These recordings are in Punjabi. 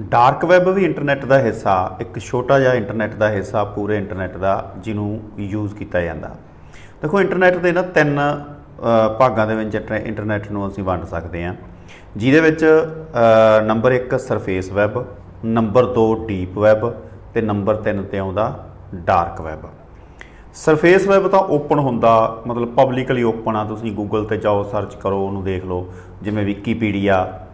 ਡਾਰਕ ਵੈਬ ਵੀ ਇੰਟਰਨੈਟ ਦਾ ਹਿੱਸਾ, ਇੱਕ ਛੋਟਾ ਜਿਹਾ ਇੰਟਰਨੈਟ ਦਾ ਹਿੱਸਾ ਪੂਰੇ ਇੰਟਰਨੈਟ ਦਾ, ਜਿਹਨੂੰ ਯੂਜ਼ ਕੀਤਾ ਜਾਂਦਾ। ਦੇਖੋ, ਇੰਟਰਨੈਟ ਦੇ ਨਾ ਤਿੰਨ ਭਾਗਾਂ ਦੇ ਵਿੱਚ ਇੰਟਰ- ਇੰਟਰਨੈਟ ਨੂੰ ਅਸੀਂ ਵੰਡ ਸਕਦੇ ਹਾਂ। ਜਿਹਦੇ ਵਿੱਚ number 1 surface web number 2 deep web ਤੇ ਨੰਬਰ 3 ਤੇ ਆਉਂਦਾ ਡਾਰਕ ਵੈਬ ਸਰਫੇਸ ਵੈਬ ਤਾਂ ਓਪਨ ਹੁੰਦਾ, ਮਤਲਬ ਪਬਲਿਕਲੀ ਓਪਨ ਆ। ਤੁਸੀਂ ਗੂਗਲ ਤੇ ਜਾਓ ਸਰਚ ਕਰੋ, ਉਹਨੂੰ ਦੇਖ ਲਓ। ਜਿਵੇਂ ਵਿਕੀਪੀਡੀਆ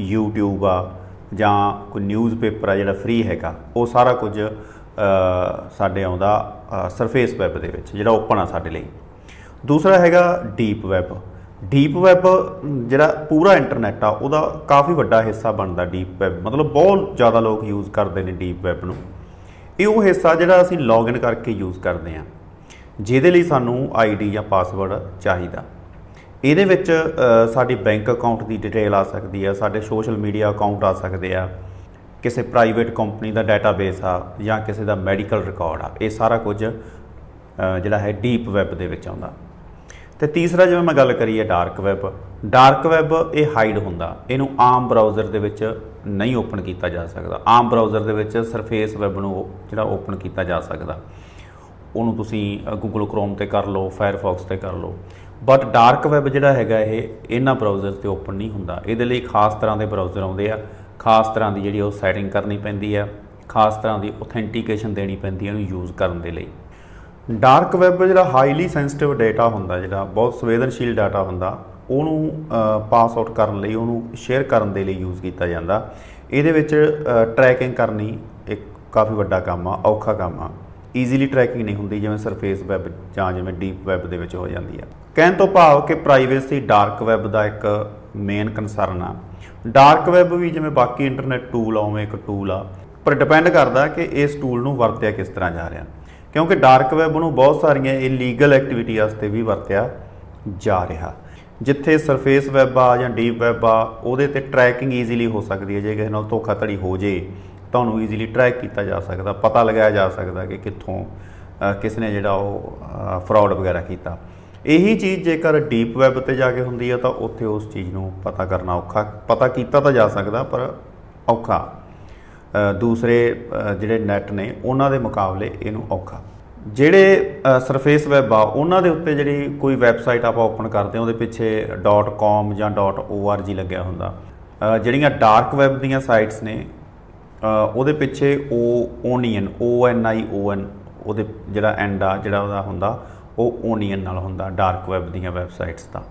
YouTube ਆ ਜਾਂ ਕੋਈ ਨਿਊਜ਼ਪੇਪਰ ਆ ਜਿਹੜਾ ਫ੍ਰੀ ਹੈਗਾ, ਉਹ ਸਾਰਾ ਕੁਝ ਸਾਡੇ ਆਉਂਦਾ ਸਰਫੇਸ ਵੈਬ ਦੇ ਵਿੱਚ, ਜਿਹੜਾ ਓਪਨ ਆ ਸਾਡੇ ਲਈ। ਦੂਸਰਾ ਹੈਗਾ ਡੀਪ ਵੈਬ ਡੀਪ ਵੈਬ ਜਿਹੜਾ ਪੂਰਾ ਇੰਟਰਨੈਟ ਆ, ਉਹਦਾ ਕਾਫੀ ਵੱਡਾ ਹਿੱਸਾ ਬਣਦਾ ਡੀਪ ਵੈਬ ਮਤਲਬ ਬਹੁਤ ਜ਼ਿਆਦਾ ਲੋਕ ਯੂਜ਼ ਕਰਦੇ ਨੇ ਡੀਪ ਵੈਬ ਨੂੰ। ਇਹ ਉਹ ਹਿੱਸਾ ਜਿਹੜਾ ਅਸੀਂ ਲੌਗਇਨ ਕਰਕੇ ਯੂਜ਼ ਕਰਦੇ ਹਾਂ, ਜਿਹਦੇ ਲਈ ਸਾਨੂੰ ਆਈਡੀ ਜਾਂ ਪਾਸਵਰਡ ਚਾਹੀਦਾ। ਇਹਦੇ ਵਿੱਚ ਸਾਡੀ ਬੈਂਕ ਅਕਾਊਂਟ ਦੀ ਡਿਟੇਲ ਆ ਸਕਦੀ ਆ, ਸਾਡੇ ਸੋਸ਼ਲ ਮੀਡੀਆ ਅਕਾਊਂਟ ਆ ਸਕਦੇ ਆ, ਕਿਸੇ ਪ੍ਰਾਈਵੇਟ ਕੰਪਨੀ ਦਾ ਡਾਟਾਬੇਸ ਆ, ਜਾਂ ਕਿਸੇ ਦਾ ਮੈਡੀਕਲ ਰਿਕਾਰਡ ਆ, ਇਹ ਸਾਰਾ ਕੁਝ ਜਿਹੜਾ ਹੈ ਡੀਪ ਵੈਬ ਦੇ ਵਿੱਚ ਆਉਂਦਾ। ਤੇ ਤੀਸਰਾ ਜਿਵੇਂ ਮੈਂ ਗੱਲ ਕਰੀ ਹੈ ਡਾਰਕ ਵੈਬ ਡਾਰਕ ਵੈਬ ਇਹ ਹਾਈਡ ਹੁੰਦਾ, ਇਹਨੂੰ ਆਮ ਬਰਾਊਜ਼ਰ ਦੇ ਵਿੱਚ ਨਹੀਂ ਓਪਨ ਕੀਤਾ ਜਾ ਸਕਦਾ। ਆਮ ਬਰਾਊਜ਼ਰ ਦੇ ਵਿੱਚ ਸਰਫੇਸ ਵੈਬ ਨੂੰ ਜਿਹੜਾ ਓਪਨ ਕੀਤਾ ਜਾ ਸਕਦਾ। ਉਹਨੂੰ ਤੁਸੀਂ ਗੂਗਲ ਕ੍ਰੋਮ ਤੇ ਕਰ ਲਓ ਫਾਇਰਫੌਕਸ ਤੇ ਕਰ ਲਓ। ਬਟ ਡਾਰਕ ਵੈਬ ਜਿਹੜਾ ਹੈਗਾ ਇਹ, ਇਹਨਾਂ ਬਰਾਊਜ਼ਰ ਤੇ ਓਪਨ ਨਹੀਂ ਹੁੰਦਾ। ਇਹਦੇ ਲਈ ਖਾਸ ਤਰ੍ਹਾਂ ਦੇ ਬਰਾਊਜ਼ਰ ਆਉਂਦੇ ਆ। ਖਾਸ ਤਰ੍ਹਾਂ ਦੀ ਜਿਹੜੀ ਉਹ ਸੈਟਿੰਗ ਕਰਨੀ ਪੈਂਦੀ ਆ। ਖਾਸ ਤਰ੍ਹਾਂ ਦੀ ਆਥੈਂਟੀਕੇਸ਼ਨ ਦੇਣੀ ਪੈਂਦੀ ਹੈ ਇਹਨੂੰ ਯੂਜ਼ ਕਰਨ ਦੇ ਲਈ। ਡਾਰਕ ਵੈਬ ਜਿਹੜਾ ਹਾਈਲੀ ਸੈਂਸਿਟਿਵ ਡਾਟਾ ਹੁੰਦਾ, ਜਿਹੜਾ ਬਹੁਤ ਸੰਵੇਦਨਸ਼ੀਲ ਡਾਟਾ ਹੁੰਦਾ, ਉਹਨੂੰ ਪਾਸ ਆਊਟ ਕਰਨ ਲਈ, ਉਹਨੂੰ ਸ਼ੇਅਰ ਕਰਨ ਦੇ ਲਈ ਯੂਜ਼ ਕੀਤਾ ਜਾਂਦਾ। ਇਹਦੇ ਵਿੱਚ ਟਰੈਕਿੰਗ ਕਰਨੀ ਇੱਕ ਕਾਫੀ ਵੱਡਾ ਕੰਮ ਆ, ਔਖਾ ਕੰਮ ਆ। ਈਜ਼ੀਲੀ ਟਰੈਕਿੰਗ ਨਹੀਂ ਹੁੰਦੀ, ਜਿਵੇਂ ਸਰਫੇਸ ਵੈਬ ਜਾਂ ਜਿਵੇਂ ਡੀਪ ਵੈਬ ਦੇ ਵਿੱਚ ਹੋ ਜਾਂਦੀ ਆ। ਕਹਿਣ ਤੋਂ ਭਾਵ ਕਿ ਪ੍ਰਾਈਵੇਸੀ ਡਾਰਕ ਵੈਬ ਦਾ ਇੱਕ ਮੇਨ ਕੰਸਰਨ ਆ। ਡਾਰਕ ਵੈਬ ਵੀ ਜਿਵੇਂ ਬਾਕੀ ਇੰਟਰਨੈਟ ਟੂਲ ਆ, ਉਵੇਂ ਇੱਕ ਟੂਲ ਆ। ਪਰ ਡਿਪੈਂਡ ਕਰਦਾ ਕਿ ਇਸ ਟੂਲ ਨੂੰ ਵਰਤਿਆ ਕਿਸ ਤਰ੍ਹਾਂ ਜਾ ਰਿਹਾ। ਕਿਉਂਕਿ ਡਾਰਕ ਵੈਬ ਨੂੰ ਬਹੁਤ ਸਾਰੀਆਂ ਇਲੀਗਲ ਐਕਟੀਵਿਟੀ ਵਾਸਤੇ ਵੀ ਵਰਤਿਆ ਜਾ ਰਿਹਾ। ਜਿੱਥੇ ਸਰਫੇਸ ਵੈਬ ਆ ਜਾਂ ਡੀਪ ਵੈਬ ਆ, ਉਹਦੇ ਤੇ ਟਰੈਕਿੰਗ ਈਜ਼ੀਲੀ ਹੋ ਸਕਦੀ ਹੈ। ਜੇ ਕਿਸੇ ਨਾਲ ਧੋਖਾਧੜੀ ਹੋ ਜੇ, ਤੁਹਾਨੂੰ ਈਜ਼ੀਲੀ ਟਰੈਕ ਕੀਤਾ ਜਾ ਸਕਦਾ, ਪਤਾ ਲਗਾਇਆ ਜਾ ਸਕਦਾ ਕਿ ਕਿੱਥੋਂ ਕਿਸ ਨੇ ਜਿਹੜਾ ਉਹ ਫਰਾਡ ਵਗੈਰਾ ਕੀਤਾ। ਇਹੀ ਚੀਜ਼ ਜੇਕਰ ਡੀਪ ਵੈਬ ਤੇ ਜਾ ਕੇ ਹੁੰਦੀ ਹੈ ਤਾਂ ਉੱਥੇ ਉਸ ਚੀਜ਼ ਨੂੰ ਪਤਾ ਕਰਨਾ ਔਖਾ, ਪਤਾ ਕੀਤਾ ਤਾਂ ਜਾ ਸਕਦਾ ਪਰ ਔਖਾ। ਦੂਸਰੇ ਜਿਹੜੇ ਨੈਟ ਨੇ ਉਹਨਾਂ ਦੇ ਮੁਕਾਬਲੇ ਇਹਨੂੰ ਔਖਾ। ਜਿਹੜੇ ਸਰਫੇਸ ਵੈਬ ਆ, ਉਹਨਾਂ ਦੇ ਉੱਤੇ ਜਿਹੜੀ ਕੋਈ ਵੈਬਸਾਈਟ ਆਪਾਂ ਓਪਨ ਕਰਦੇ ਹਾਂ, ਉਹਦੇ ਪਿੱਛੇ .com ਜਾਂ .org ਲੱਗਿਆ ਹੁੰਦਾ। ਜਿਹੜੀਆਂ ਡਾਰਕ ਵੈਬ ਦੀਆਂ ਸਾਈਟਸ ਨੇ ਉਹਦੇ ਪਿੱਛੇ ਉਹ onion O N I O N, ਉਹਦੇ ਜਿਹੜਾ ਐਂਡ ਆ, ਜਿਹੜਾ ਉਹਦਾ ਹੁੰਦਾ ਉਹ ਓਨੀਅਨ ਨਾਲ ਹੁੰਦਾ ਡਾਰਕ ਵੈਬ ਦੀਆਂ ਵੈਬਸਾਈਟਸ ਦਾ